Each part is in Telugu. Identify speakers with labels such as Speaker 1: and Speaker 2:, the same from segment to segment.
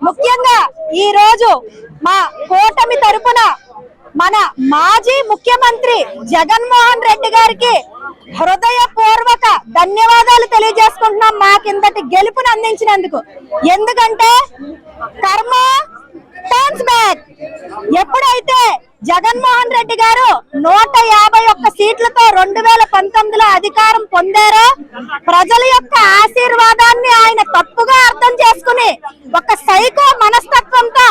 Speaker 1: ముఖ్యంగా ఈ రోజు మా కూటమి తరపున మన మాజీ ముఖ్యమంత్రి జగన్మోహన్ రెడ్డి గారికి హృదయపూర్వక ధన్యవాదాలు తెలియజేసుకుంటున్నాం మా కిందటి గెలుపును అందించినందుకు. ఎందుకంటే కర్మ జగన్మోహన్ రెడ్డి గారు నూట యాభై ఒక్క సీట్లతో రెండు వేల పంతొమ్మిదిలో అధికారం పొందారో. ప్రజల యొక్క ఆశీర్వాదాన్ని ఆయన తప్పుగా అర్థం చేసుకుని ఒక సైకో మనస్తత్వంతో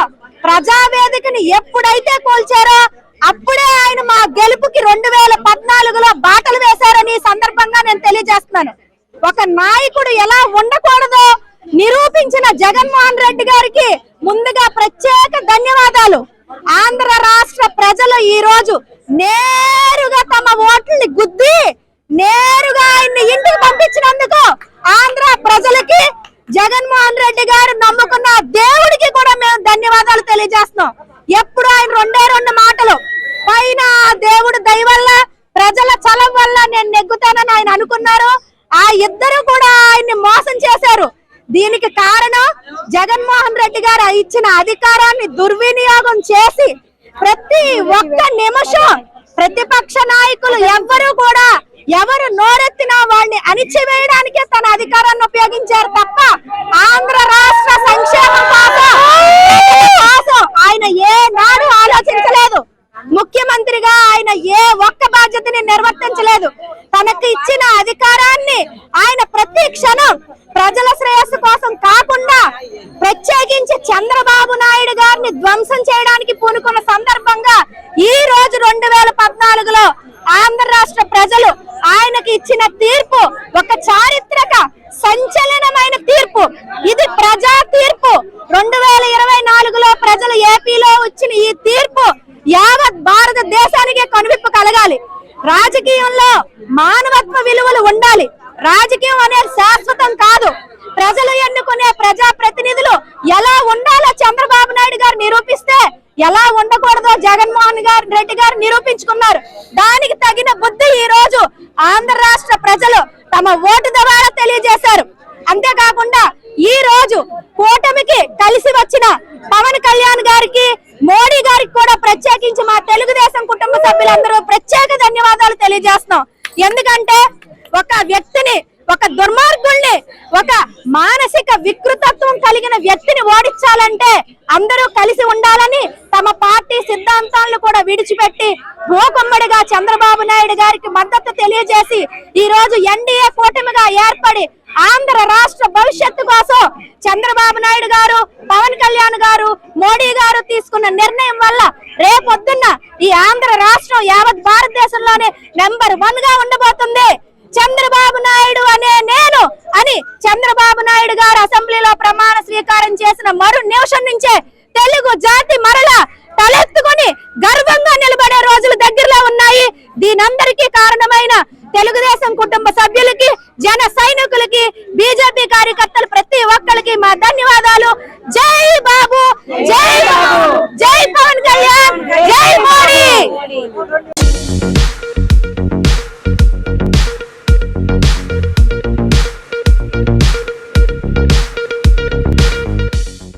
Speaker 1: ప్రజావేదికని ఎప్పుడైతే కోల్చారో అప్పుడే ఆయన మా గెలుపుకి రెండు వేల పద్నాలుగులో బాటలు వేశారని సందర్భంగా నేను తెలియజేస్తున్నాను. ఒక నాయకుడు ఎలా ఉండకూడదో నిరూపించిన జగన్మోహన్ రెడ్డి గారికి ముందుగా ప్రత్యేక ధన్యవాదాలు. ఆంధ్ర రాష్ట్ర ప్రజలు ఈ రోజు నేరుగా తమ ఓట్లని గుద్ది నేరుగా ఆయన్ని ఇంటికి పంపించినందుకు ఆంధ్ర ప్రజలకి జగన్మోహన్ రెడ్డి గారు నమ్ముకున్న దేవుడికి కూడా మేము ధన్యవాదాలు తెలియజేస్తున్నాం. ఎప్పుడు ఆయన రెండే రెండు మాటలు పైన దేవుడు దయ వల్ల ప్రజల చలం వల్ల నేను నెగ్గుతానని ఆయన అనుకున్నారు. ఆ ఇద్దరు కూడా ఆయన్ని మోసం చేశారు. దీనికి కారణం జగన్మోహన్ రెడ్డి గారు ఇచ్చిన అధికారాన్ని దుర్వినియోగం చేసి ప్రతి ఒక్క నిమిషం ప్రతిపక్ష నాయకులు ఎవ్వరూ కూడా ఎవరు నోరెత్తినా వాళ్ళని అణిచివేయడానికే తన అధికారాన్ని ఉపయోగించారు తప్ప ఆంధ్ర రాష్ట్ర సంక్షేమం కోసం ఆయన ఏ నాడు ఆలోచించలేదు. ముఖ్యమంత్రిగా ఆయన ఏ ఒక్క బాధ్యతని నిర్వర్తించలేదు. తనకు ఇచ్చిన అధికారాన్ని ఆయన ప్రతి క్షణం ప్రజల శ్రేయస్సు కోసం కాకుండా ప్రత్యేకించి చంద్రబాబు నాయుడు గారిని ధ్వంసం చేయడానికి పూనుకున్న సందర్భంగా ఈ రోజు రెండు వేల పద్నాలుగులో ఆంధ్ర రాష్ట్ర ప్రజలు ఆయనకి ఇచ్చిన తీర్పు ఒక చారిత్రక సంచలనమైన తీర్పు. ఇది ప్రజా తీర్పు. రెండు వేల ఇరవై నాలుగులో ప్రజలు ఏపీలో వచ్చిన ఈ తీర్పు యావత్ భారతదేశానికే కనువిప్పు కలగాలి. రాజకీయంలో మానవత్వ విలువలు ఉండాలి. రాజకీయం అనేది శాశ్వత కాదు ప్రజలు ఎన్నుకునే ప్రజా ప్రతినిధులు ఎలా ఉండాలో చంద్రబాబు నాయుడు గారు నిరూపిస్తే ఎలా ఉండకూడదో జగన్మోహన్ గారు రెడ్డి గారు నిరూపించుకున్నారు. దానికి తగిన బుద్ధి ఈ రోజు ఆంధ్ర రాష్ట్ర ప్రజలు తమ ఓటు ద్వారా తెలియజేశారు. అంతేకాకుండా ఈ రోజు కూటమికి కలిసి వచ్చిన పవన్ కళ్యాణ్ గారికి మోడీ గారికి కూడా ప్రత్యేకించి మా తెలుగుదేశం కుటుంబ సభ్యులందరూ ప్రత్యేక ధన్యవాదాలు తెలియజేస్తున్నాం. ఎందుకంటే ఒక వ్యక్తిని ఒక దుర్మార్గుల్ని ఒక మానసిక వికృతత్వం కలిగిన వ్యక్తిని ఓడించాలంటే అందరూ కలిసి ఉండాలని తమ పార్టీ సిద్ధాంతాలను కూడా విడిచిపెట్టి భూకమ్మడిగా చంద్రబాబు నాయుడు గారికి మద్దతు తెలియజేసి ఈ రోజు ఎన్డీఏ కూటమిగా ఏర్పడి ఆంధ్ర రాష్ట్ర భవిష్యత్తు కోసం చంద్రబాబు నాయుడు గారు పవన్ కళ్యాణ్ గారు మోడీ గారు తీసుకున్న నిర్ణయం వల్ల రేపొద్దున్న ఈ ఆంధ్ర రాష్ట్రం యావత్ భారతదేశంలోనే నెంబర్ వన్గా ఉండబోతుంది. చంద్రబాబు నాయుడు అనే నేను అని చంద్రబాబు నాయుడు గారు అసెంబ్లీలో ప్రమాణ స్వీకారం చేసిన మరు నిమిషం నుంచే తెలుగు జాతి మరల తలెత్తుకొని గర్వంగా నిలబడే రోజులు దగ్గరలో ఉన్నాయి. దీనందరికీ కారణమైన తెలుగుదేశం కుటుంబ సభ్యులకి జన సైనికులకి బీజేపీ కార్యకర్తలు ప్రతి ఒక్కరికి మా ధన్యవాదాలు. జై